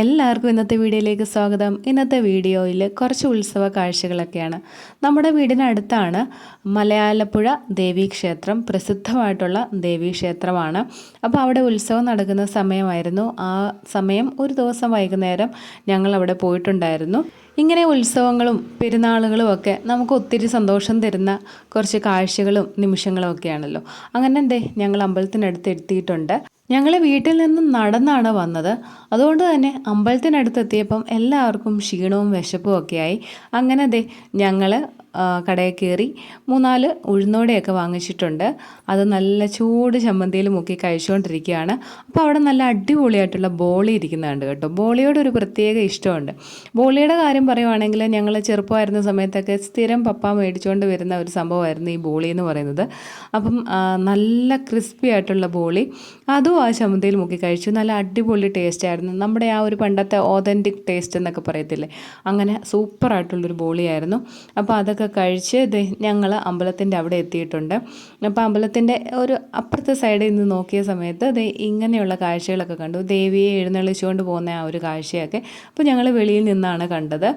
എല്ലാവർക്കും ഇന്നത്തെ വീഡിയോയിലേക്ക് സ്വാഗതം. ഇന്നത്തെ വീഡിയോയിൽ കുറച്ച് ഉത്സവ കാഴ്ചകളൊക്കെയാണ്. നമ്മുടെ വീടിനടുത്താണ് മലയാലപ്പുഴ ദേവീക്ഷേത്രം പ്രസിദ്ധമായിട്ടുള്ള ദേവീക്ഷേത്രമാണ് അപ്പോൾ അവിടെ ഉത്സവം നടക്കുന്ന സമയമായിരുന്നു. ആ സമയം ഒരു ദിവസം വൈകുന്നേരം ഞങ്ങൾ അവിടെ പോയിട്ടുണ്ടായിരുന്നു. ഇങ്ങനെ ഉത്സവങ്ങളും പെരുന്നാളുകളും ഒക്കെ നമുക്ക് ഒത്തിരി സന്തോഷം തരുന്ന കുറച്ച് കാഴ്ചകളും നിമിഷങ്ങളും ഒക്കെയാണല്ലോ. അങ്ങനെ എന്തേ ഞങ്ങൾ അമ്പലത്തിനടുത്ത് എത്തിയിട്ടുണ്ട്. ഞങ്ങൾ വീട്ടിൽ നിന്നും നടന്നാണ് വന്നത്. അതുകൊണ്ട് തന്നെ അമ്പലത്തിനടുത്തെത്തിയപ്പം എല്ലാവർക്കും ക്ഷീണവും വിശപ്പും ഒക്കെയായി അങ്ങനെ ദേ ഞങ്ങൾ കടയിൽ കയറി മൂന്നാൽ ഉഴുന്നോടെയൊക്കെ വാങ്ങിച്ചിട്ടുണ്ട്. അത് നല്ല ചൂട് ചമ്മന്തിയിൽ മുക്കി കഴിച്ചുകൊണ്ടിരിക്കുകയാണ്. അപ്പോൾ അവിടെ നല്ല അടിപൊളിയായിട്ടുള്ള ബോളി ഇരിക്കുന്നുണ്ട് കേട്ടോ. ബോളിയോട് ഒരു പ്രത്യേക ഇഷ്ടമുണ്ട്. ബോളിയുടെ കാര്യം പറയുവാണെങ്കിൽ ഞങ്ങൾ ചെറുപ്പമായിരുന്ന സമയത്തൊക്കെ സ്ഥിരം പപ്പ മേടിച്ചുകൊണ്ട് വരുന്ന ഒരു സംഭവമായിരുന്നു ഈ ബോളി എന്ന് പറയുന്നത്. അപ്പം നല്ല ക്രിസ്പി ആയിട്ടുള്ള ബോളി. അതും ആ ചമ്മന്തിയിൽ മുക്കി കഴിച്ചു. നല്ല അടിപൊളി ടേസ്റ്റ് ആയിരുന്നു. നമ്മുടെ ആ ഒരു പണ്ടത്തെ ഓതന്റിക് ടേസ്റ്റ് എന്നൊക്കെ പറയത്തില്ലേ? അങ്ങനെ സൂപ്പറായിട്ടുള്ളൊരു ബോളിയായിരുന്നു. അപ്പോൾ അതൊക്കെ ഒക്കെ കഴിച്ച് ഞങ്ങൾ അമ്പലത്തിന്റെ അവിടെ എത്തിയിട്ടുണ്ട്. അപ്പോൾ അമ്പലത്തിന്റെ ഒരു അപ്പുറത്തെ സൈഡിൽ നിന്ന് നോക്കിയ സമയത്ത് ഇത് ഇങ്ങനെയുള്ള കാഴ്ചകളൊക്കെ കണ്ടു. ദേവിയെ എഴുന്നള്ളിച്ചുകൊണ്ട് പോകുന്ന ആ ഒരു കാഴ്ചയൊക്കെ അപ്പോൾ ഞങ്ങൾ വെളിയിൽ നിന്നാണ് കണ്ടത്.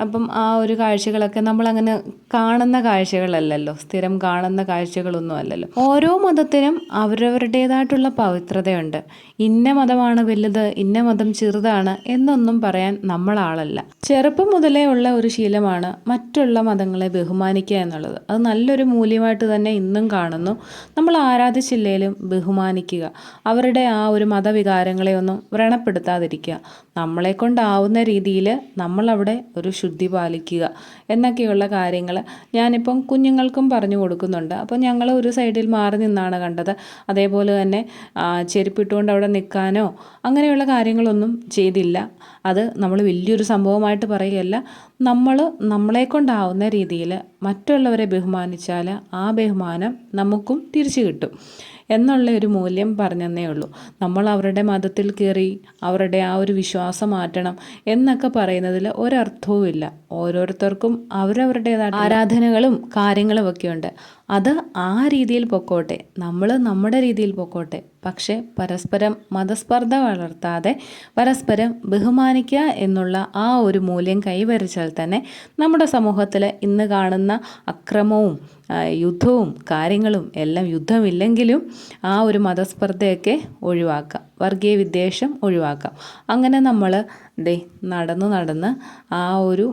അപ്പം ആ ഒരു കാഴ്ചകളൊക്കെ നമ്മളങ്ങനെ കാണുന്ന കാഴ്ചകളല്ലല്ലോ. സ്ഥിരം കാണുന്ന കാഴ്ചകളൊന്നും അല്ലല്ലോ. ഓരോ മതത്തിനും അവരവരുടേതായിട്ടുള്ള പവിത്രതയുണ്ട്. ഇന്ന മതമാണ് വലുത് ഇന്ന മതം ചെറുതാണ് എന്നൊന്നും പറയാൻ നമ്മളാളല്ല. ചെറുപ്പം മുതലേ ഉള്ള ഒരു ശീലമാണ് മറ്റുള്ള മതങ്ങളെ ബഹുമാനിക്കുക എന്നുള്ളത്. അത് നല്ലൊരു മൂല്യമായിട്ട് തന്നെ ഇന്നും കാണുന്നു. നമ്മൾ ആരാധിച്ചില്ലേലും ബഹുമാനിക്കുക. അവരുടെ ആ ഒരു മതവികാരങ്ങളെ ഒന്നും വ്രണപ്പെടുത്താതിരിക്കുക. നമ്മളെ കൊണ്ടാവുന്ന രീതിയിൽ നമ്മളവിടെ ഒരു ശുദ്ധി പാലിക്കുക എന്നൊക്കെയുള്ള കാര്യങ്ങൾ ഞാനിപ്പം കുഞ്ഞുങ്ങൾക്കും പറഞ്ഞു കൊടുക്കുന്നുണ്ട്. അപ്പോൾ ഞങ്ങൾ ഒരു സൈഡിൽ മാറി നിന്നാണ് കണ്ടത്. അതേപോലെ തന്നെ ചെരുപ്പിട്ടുകൊണ്ട് അവിടെ നിൽക്കാനോ അങ്ങനെയുള്ള കാര്യങ്ങളൊന്നും ചെയ്തില്ല. അത് നമ്മൾ വലിയൊരു സംഭവമായിട്ട് പറയുകയല്ല. നമ്മൾ നമ്മളെ കൊണ്ടാവുന്ന രീതിയിൽ മറ്റുള്ളവരെ ബഹുമാനിച്ചാൽ ആ ബഹുമാനം നമുക്കും തിരിച്ചു കിട്ടും എന്നുള്ള ഒരു മൂല്യം പറഞ്ഞതേ ഉള്ളൂ. നമ്മൾ അവരുടെ മതത്തിൽ കയറി അവരുടെ ആ ഒരു വിശ്വാസം മാറ്റണം എന്നൊക്കെ പറയുന്നതിൽ ഒരർത്ഥവുമില്ല ഓരോരുത്തർക്കും അവരവരുടേതായ ആരാധനകളും കാര്യങ്ങളും ഒക്കെ ഉണ്ട് അത് ആ രീതിയിൽ പൊക്കോട്ടെ. നമ്മൾ നമ്മുടെ രീതിയിൽ പൊക്കോട്ടെ. പക്ഷേ പരസ്പരം മതസ്പർദ്ധ വളർത്താതെ പരസ്പരം ബഹുമാനിക്കുക എന്നുള്ള ആ ഒരു മൂല്യം കൈവരിച്ചാൽ തന്നെ നമ്മുടെ സമൂഹത്തിൽ ഇന്ന് കാണുന്ന അക്രമവും യുദ്ധവും കാര്യങ്ങളും എല്ലാം യുദ്ധമില്ലെങ്കിലും ആ ഒരു മതസ്പർദ്ധയൊക്കെ ഒഴിവാക്കാം. വർഗീയ വിദ്വേഷം ഒഴിവാക്കാം. അങ്ങനെ നമ്മൾ ദേ നടന്ന് നടന്ന് ആ ഒരു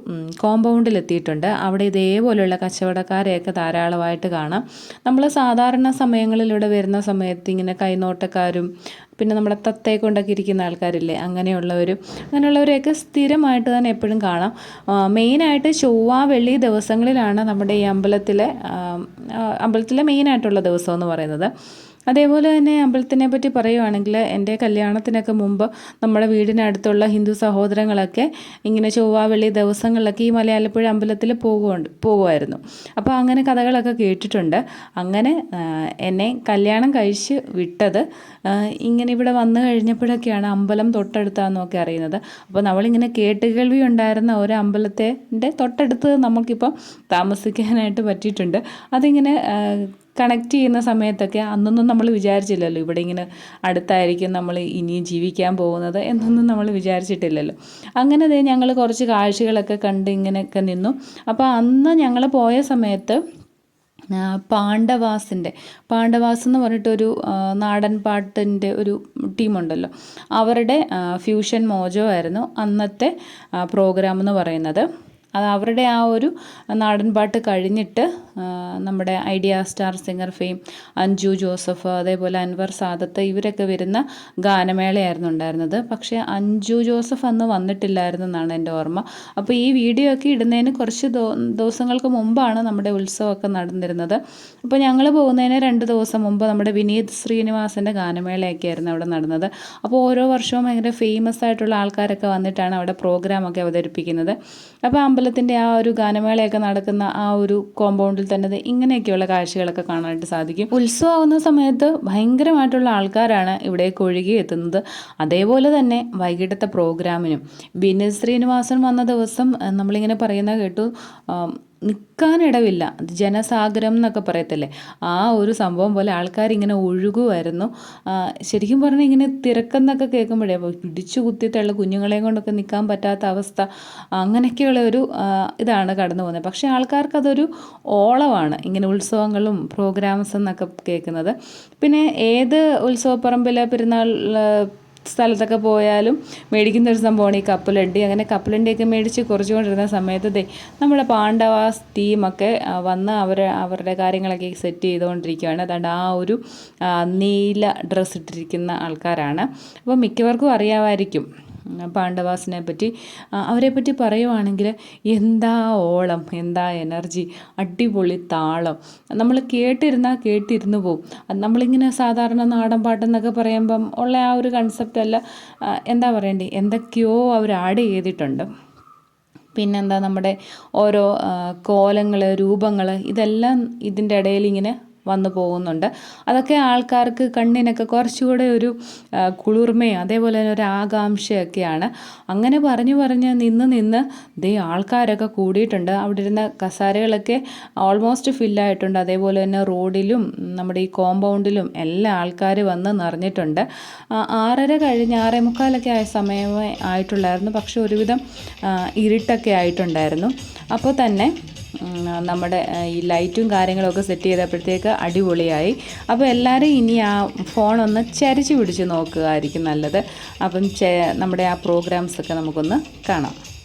കോമ്പൗണ്ടിലെത്തിയിട്ടുണ്ട്. അവിടെ ഇതേപോലെയുള്ള കച്ചവടക്കാരെയൊക്കെ ധാരാളമായിട്ട് കാണാം. നമ്മൾ സാധാരണ സമയങ്ങളിലൂടെ വരുന്ന സമയത്ത് ഇങ്ങനെ കൈനോട്ടക്കാരും പിന്നെ നമ്മുടെ തത്തയെ കൊണ്ടൊക്കെ ഇരിക്കുന്ന ആൾക്കാരില്ലേ അങ്ങനെയുള്ളവരും അങ്ങനെയുള്ളവരെയൊക്കെ സ്ഥിരമായിട്ട് തന്നെ എപ്പോഴും കാണാം. മെയിനായിട്ട് ചൊവ്വ വെള്ളി ദിവസങ്ങളിലാണ് നമ്മുടെ ഈ അമ്പലത്തിലെ അമ്പലത്തിലെ മെയിനായിട്ടുള്ള ദിവസം എന്ന് പറയുന്നത്. അതേപോലെ തന്നെ അമ്പലത്തിനെ പറ്റി പറയുവാണെങ്കിൽ എന്റെ കല്യാണത്തിനൊക്കെ മുമ്പ് നമ്മുടെ വീടിനടുത്തുള്ള ഹിന്ദു സഹോദരങ്ങളൊക്കെ ഇങ്ങനെ ചൊവ്വ വെള്ളി ദിവസങ്ങളിലൊക്കെ ഈ മലയാളപ്പുഴ അമ്പലത്തിൽ പോകുന്നുണ്ട് പോകുമായിരുന്നു. അപ്പോൾ അങ്ങനെ കഥകളൊക്കെ കേട്ടിട്ടുണ്ട്. അങ്ങനെ എന്നെ കല്യാണം കഴിച്ച് വിട്ടത് ഇങ്ങനെ ഇവിടെ വന്നു കഴിഞ്ഞപ്പോഴൊക്കെയാണ് അമ്പലം തൊട്ടടുത്താണെന്നൊക്കെ അറിയുന്നത്. അപ്പോൾ നമ്മളിങ്ങനെ കേട്ടുകേൾവി ഉണ്ടായിരുന്ന ഒരു അമ്പലത്തിന്റെ തൊട്ടടുത്ത് നമുക്കിപ്പം താമസിക്കാനായിട്ട് പറ്റിയിട്ടുണ്ട്. അതിങ്ങനെ കണക്ട് ചെയ്യുന്ന സമയത്തൊക്കെ അന്നൊന്നും നമ്മൾ വിചാരിച്ചില്ലല്ലോ. ഇവിടെ ഇങ്ങനെ അടുത്തായിരിക്കും നമ്മൾ ഇനിയും ജീവിക്കാൻ പോകുന്നത് എന്നൊന്നും നമ്മൾ വിചാരിച്ചിട്ടില്ലല്ലോ. അങ്ങനെ ദേ ഞങ്ങൾ കുറച്ച് കാഴ്ചകളൊക്കെ കണ്ട് ഇങ്ങനെയൊക്കെ നിന്നു. അപ്പോൾ അന്ന് ഞങ്ങൾ പോയ സമയത്ത് പാണ്ഡവാസിന്റെ പാണ്ഡവാസ് എന്ന് പറഞ്ഞിട്ടൊരു നാടൻ പാട്ടിന്റെ ഒരു ടീമുണ്ടല്ലോ. അവരുടെ ഫ്യൂഷൻ മോജോ ആയിരുന്നു അന്നത്തെ പ്രോഗ്രാം എന്ന് പറയുന്നത്. അത് അവരുടെ ആ ഒരു നാടൻപാട്ട് കഴിഞ്ഞിട്ട് നമ്മുടെ Idea star singer fame Anju Joseph അതേപോലെ അൻവർ സാദത്ത് ഇവരൊക്കെ വരുന്ന ഗാനമേളയായിരുന്നു ഉണ്ടായിരുന്നത്. പക്ഷേ അഞ്ജു ജോസഫ് അന്ന് വന്നിട്ടില്ലായിരുന്നു എന്നാണ് എന്റെ ഓർമ്മ. അപ്പോൾ ഈ വീഡിയോ ഒക്കെ ഇടുന്നതിന് കുറച്ച് ദിവസങ്ങൾക്ക് മുമ്പാണ് നമ്മുടെ ഉത്സവമൊക്കെ നടന്നിരുന്നത്. അപ്പോൾ ഞങ്ങൾ പോകുന്നതിന് രണ്ട് ദിവസം മുമ്പ് നമ്മുടെ വിനീത് ശ്രീനിവാസന്റെ ഗാനമേളയൊക്കെ ആയിരുന്നു അവിടെ നടന്നത്. അപ്പോൾ ഓരോ വർഷവും ഭയങ്കര ഫേമസ് ആയിട്ടുള്ള ആൾക്കാരൊക്കെ വന്നിട്ടാണ് അവിടെ പ്രോഗ്രാമൊക്കെ അവതരിപ്പിക്കുന്നത്. അപ്പോൾ അമ്പലത്തിന്റെ ആ ഒരു ഗാനമേളയൊക്കെ നടക്കുന്ന ആ ഒരു കോമ്പൗണ്ടിൽ തന്നെ ഇങ്ങനെയൊക്കെയുള്ള കാഴ്ചകളൊക്കെ കാണാനായിട്ട് സാധിക്കും. ഉത്സവമാകുന്ന സമയത്ത് ഭയങ്കരമായിട്ടുള്ള ആൾക്കാരാണ് ഇവിടെ ഒഴുകി എത്തുന്നത്. അതേപോലെ തന്നെ വൈകിട്ടത്തെ പ്രോഗ്രാമിനും വിനീത് ശ്രീനിവാസൻ വന്ന ദിവസം നമ്മളിങ്ങനെ പറയുന്ന കേട്ടു നിൽക്കാനിടവില്ല. ജനസാഗരം എന്നൊക്കെ പറയത്തില്ലേ? ആ ഒരു സംഭവം പോലെ ആൾക്കാരിങ്ങനെ ഒഴുകുമായിരുന്നു ശരിക്കും പറഞ്ഞാൽ ഇങ്ങനെ തിരക്കെന്നൊക്കെ കേൾക്കുമ്പോഴേ പിടിച്ചു കുത്തിയിട്ടുള്ള കുഞ്ഞുങ്ങളെയും കൊണ്ടൊക്കെ നിൽക്കാൻ പറ്റാത്ത അവസ്ഥ അങ്ങനെയൊക്കെയുള്ള ഒരു ഇതാണ് കടന്നു പോകുന്നത്. പക്ഷേ ആൾക്കാർക്ക് അതൊരു ഓളമാണ് ഇങ്ങനെ ഉത്സവങ്ങളും പ്രോഗ്രാംസ് എന്നൊക്കെ കേൾക്കുന്നത്. പിന്നെ ഏത് ഉത്സവപ്പറമ്പിലെ പെരുന്നാൾ സ്ഥലത്തൊക്കെ പോയാലും മേടിക്കുന്ന ഒരു സംഭവമാണ് ഈ കപ്പലണ്ടി അങ്ങനെ കപ്പലണ്ടിയൊക്കെ മേടിച്ച് കുറച്ചുകൊണ്ടിരുന്ന സമയത്ത് നമ്മുടെ പാണ്ഡവാസ് ടീമൊക്കെ വന്ന് അവർ അവരുടെ കാര്യങ്ങളൊക്കെ സെറ്റ് ചെയ്തുകൊണ്ടിരിക്കുകയാണ് അതുകൊണ്ട് ആ ഒരു നീല ഡ്രസ്സ് ഇട്ടിരിക്കുന്ന ആൾക്കാരാണ്. അപ്പോൾ മിക്കവർക്കും അറിയാമായിരിക്കും. പാണ്ഡവാസിനെ പറ്റി അവരെ പറ്റി പറയുവാണെങ്കിൽ എന്താ ഓളം എന്താ എനർജി അടിപൊളി താളം. നമ്മൾ കേട്ടിരുന്നാൽ കേട്ടിരുന്നു അത് നമ്മളിങ്ങനെ സാധാരണ നാടൻ പാട്ടെന്നൊക്കെ പറയുമ്പം ഉള്ള ആ ഒരു കൺസെപ്റ്റ് അല്ല എന്താ പറയണ്ടേ എന്തൊക്കെയോ അവർ ആഡ് ചെയ്തിട്ടുണ്ട്. പിന്നെന്താ നമ്മുടെ ഓരോ കോലങ്ങൾ രൂപങ്ങൾ ഇതെല്ലാം ഇതിന്റെ ഇടയിൽ ഇങ്ങനെ വന്നു പോകുന്നുണ്ട്. അതൊക്കെ ആൾക്കാർക്ക് കണ്ണിനൊക്കെ കുറച്ചുകൂടെ ഒരു കുളിർമയും അതേപോലെ തന്നെ ഒരു ആകാംക്ഷയൊക്കെയാണ്. അങ്ങനെ പറഞ്ഞു പറഞ്ഞ് നിന്ന് നിന്ന് ദേ ആൾക്കാരൊക്കെ കൂടിയിട്ടുണ്ട്. അവിടെ ഇരുന്ന കസാരകളൊക്കെ ഓൾമോസ്റ്റ് ഫില്ലായിട്ടുണ്ട് അതേപോലെ തന്നെ റോഡിലും നമ്മുടെ ഈ കോമ്പൗണ്ടിലും എല്ലാ ആൾക്കാർ വന്ന് നിറഞ്ഞിട്ടുണ്ട്. ആറര കഴിഞ്ഞ് ആറേ മുക്കാലൊക്കെ ആയ സമയമേ ആയിട്ടുള്ളായിരുന്നു. പക്ഷെ ഒരുവിധം ഇരുട്ടൊക്കെ ആയിട്ടുണ്ടായിരുന്നു. അപ്പോൾ തന്നെ നമ്മുടെ ഈ ലൈറ്റും കാര്യങ്ങളൊക്കെ സെറ്റ് ചെയ്തപ്പോഴത്തേക്ക് അടിപൊളിയായി. അപ്പോൾ എല്ലാവരും ഇനി ആ ഫോണൊന്ന് ചരിച്ച് പിടിച്ച് നോക്കുകയായിരിക്കും നല്ലത്. അപ്പം നമ്മുടെ ആ പ്രോഗ്രാംസൊക്കെ നമുക്കൊന്ന് കാണാം.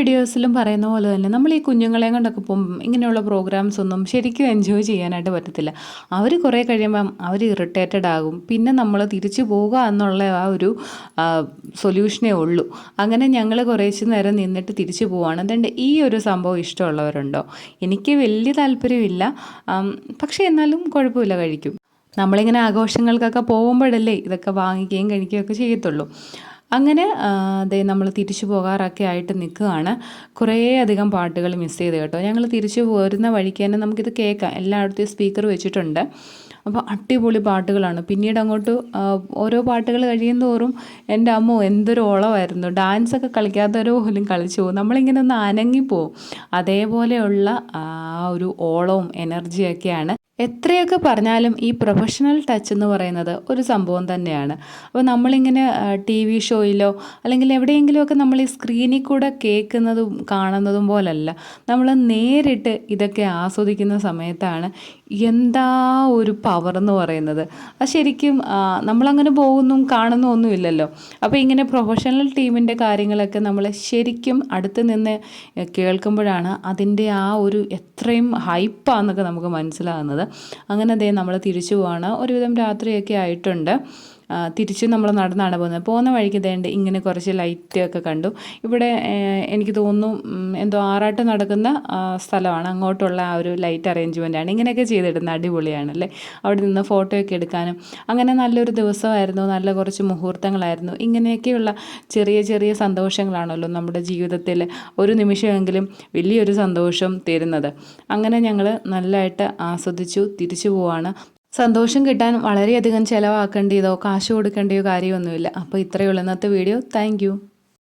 വീഡിയോസിലും പറയുന്ന പോലെ തന്നെ നമ്മൾ ഈ കുഞ്ഞുങ്ങളെയും കൊണ്ടൊക്കെ പോകുമ്പം ഇങ്ങനെയുള്ള പ്രോഗ്രാംസ് ഒന്നും ശരിക്കും എൻജോയ് ചെയ്യാനായിട്ട് പറ്റത്തില്ല. അവർ കുറേ കഴിയുമ്പം അവർ ഇറിറ്റേറ്റഡ് ആകും. പിന്നെ നമ്മൾ തിരിച്ചു പോവുക എന്നുള്ള ആ ഒരു സൊല്യൂഷനേ ഉള്ളൂ. അങ്ങനെ ഞങ്ങൾ കുറേശ്ശെ നേരം നിന്നിട്ട് തിരിച്ചു പോവുകയാണ് അതുകൊണ്ട് ഈ ഒരു സംഭവം ഇഷ്ടമുള്ളവരുണ്ടോ? എനിക്ക് വലിയ താല്പര്യമില്ല. പക്ഷേ എന്നാലും കുഴപ്പമില്ല കഴിക്കും. നമ്മളിങ്ങനെ ആഘോഷങ്ങൾക്കൊക്കെ പോകുമ്പോഴല്ലേ ഇതൊക്കെ വാങ്ങിക്കുകയും കഴിക്കുകയൊക്കെ ചെയ്യത്തുള്ളൂ. അങ്ങനെ അതേ നമ്മൾ തിരിച്ചു പോകാറൊക്കെ ആയിട്ട് നിൽക്കുകയാണ്. കുറേ അധികം പാട്ടുകൾ മിസ് ചെയ്ത് കേട്ടോ. ഞങ്ങൾ തിരിച്ചു പോരുന്ന വഴിക്ക് തന്നെ നമുക്കിത് കേൾക്കാം. എല്ലായിടത്തും സ്പീക്കർ വെച്ചിട്ടുണ്ട്. അപ്പോൾ അടിപൊളി പാട്ടുകളാണ്. പിന്നീട് അങ്ങോട്ട് ഓരോ പാട്ടുകൾ കഴിയും തോറും എന്റെ അമ്മ എന്തൊരു ഓളമായിരുന്നു. ഡാൻസൊക്കെ കളിക്കാത്തവരോ പോലും കളിച്ചു പോകും. നമ്മളിങ്ങനെ ഒന്ന് അനങ്ങിപ്പോവും. അതേപോലെയുള്ള ആ ഒരു ഓളവും എനർജിയൊക്കെയാണ് എത്രയൊക്കെ പറഞ്ഞാലും ഈ പ്രൊഫഷണൽ ടച്ച് എന്ന് പറയുന്നത് ഒരു സംഭവം തന്നെയാണ്. അപ്പോൾ നമ്മളിങ്ങനെ ടി വി ഷോയിലോ അല്ലെങ്കിൽ എവിടെയെങ്കിലുമൊക്കെ നമ്മൾ ഈ സ്ക്രീനിൽ കൂടെ കേൾക്കുന്നതും കാണുന്നതും പോലല്ല. നമ്മൾ നേരിട്ട് ഇതൊക്കെ ആസ്വദിക്കുന്ന സമയത്താണ് എന്താ ഒരു പവർ എന്ന് പറയുന്നത്? അത് ശരിക്കും നമ്മളങ്ങനെ പോകുന്നും കാണുന്നു ഒന്നുമില്ലല്ലോ അപ്പോൾ ഇങ്ങനെ പ്രൊഫഷണൽ ടീമിന്റെ കാര്യങ്ങളൊക്കെ നമ്മൾ ശരിക്കും അടുത്ത് നിന്ന് കേൾക്കുമ്പോഴാണ് അതിന്റെ ആ ഒരു എത്രയും ഹൈപ്പാന്നൊക്കെ നമുക്ക് മനസ്സിലാകുന്നത്. അങ്ങനെ ദേ നമ്മൾ തിരിച്ചു പോവാണ്. ഒരുവിധം രാത്രിയൊക്കെ ആയിട്ടുണ്ട്. തിരിച്ച് നമ്മൾ നടന്നാണ് പോകുന്നത്. പോകുന്ന വഴിക്ക് ദേണ്ട് ഇങ്ങനെ കുറച്ച് ലൈറ്റ് ഒക്കെ കണ്ടു. ഇവിടെ എനിക്ക് തോന്നുന്നു എന്തോ ആറാട്ട് നടക്കുന്ന സ്ഥലമാണ്. അങ്ങോട്ടുള്ള ആ ഒരു ലൈറ്റ് അറേഞ്ച്മെന്റ് ആണ്. ഇങ്ങനെയൊക്കെ ചെയ്തിടുന്നത്. അടിപൊളിയാണ് അല്ലേ? അവിടെ നിന്ന് ഫോട്ടോയൊക്കെ എടുക്കാനും. അങ്ങനെ നല്ലൊരു ദിവസമായിരുന്നു. നല്ല കുറച്ച് മുഹൂർത്തങ്ങളായിരുന്നു. ഇങ്ങനെയൊക്കെയുള്ള ചെറിയ ചെറിയ സന്തോഷങ്ങളാണല്ലോ നമ്മുടെ ജീവിതത്തിൽ ഒരു നിമിഷമെങ്കിലും വലിയൊരു സന്തോഷം തരുന്നത്. അങ്ങനെ ഞങ്ങൾ നല്ലതായിട്ട് ആസ്വദിച്ചു തിരിച്ചു പോവാണ്. സന്തോഷം കിട്ടാൻ വളരെയധികം ചിലവാക്കേണ്ടതോ കാശ് കൊടുക്കേണ്ടയോ കാര്യമൊന്നുമില്ല. അപ്പോൾ ഇത്രയേ ഉള്ളൂ ഇന്നത്തെ വീഡിയോ. താങ്ക്